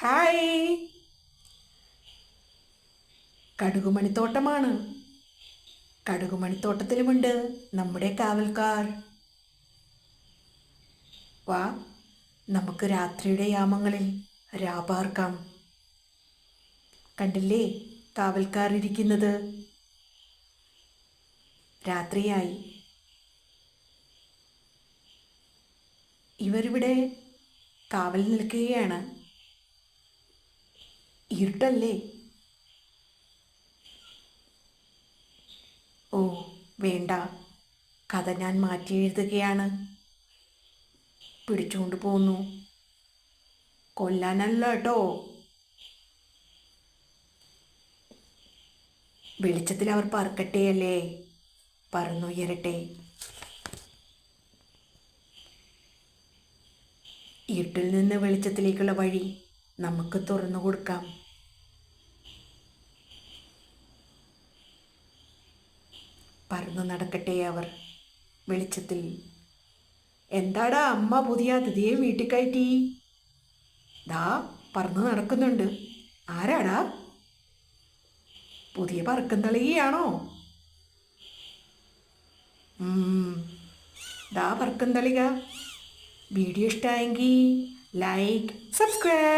Hi. കടുകുമണിത്തോട്ടമാണ്. കടുകുമണിത്തോട്ടത്തിലുമുണ്ട് നമ്മുടെ കാവൽക്കാർ. വാ നമുക്ക് രാത്രിയുടെ യാമങ്ങളിൽ രാപാർക്കാം. കണ്ടില്ലേ കാവൽക്കാർ ഇരിക്കുന്നത്? രാത്രിയായി. ഇവരിവിടെ കാവൽ നിൽക്കുകയാണ്. ഇരുട്ടല്ലേ? ഓ വേണ്ട. കഥ ഞാൻ മാറ്റി എഴുതുകയാണ്. പിടിച്ചുകൊണ്ട് പോന്നു. കൊല്ലാനല്ല കേട്ടോ. വെളിച്ചത്തിൽ അവർ പറക്കട്ടെ അല്ലേ പറന്നുയരട്ടെ ഇരുട്ടിൽ നിന്ന് വെളിച്ചത്തിലേക്കുള്ള വഴി നമുക്ക് തുറന്നു കൊടുക്കാം. പറന്നു നടക്കട്ടെ അവർ. വെളിച്ചത്തിൽ എന്താടാ അമ്മ പുതിയ അതിഥിയെ വീട്ടിൽ കയറ്റി? ദാ പറന്നു നടക്കുന്നുണ്ട്. ആരാടാ? പുതിയ പറക്കം തളികയാണോ? ദാ പറക്കം തളിക. വീഡിയോ ഇഷ്ടമായെങ്കിൽ ലൈക്ക് സബ്സ്ക്രൈബ്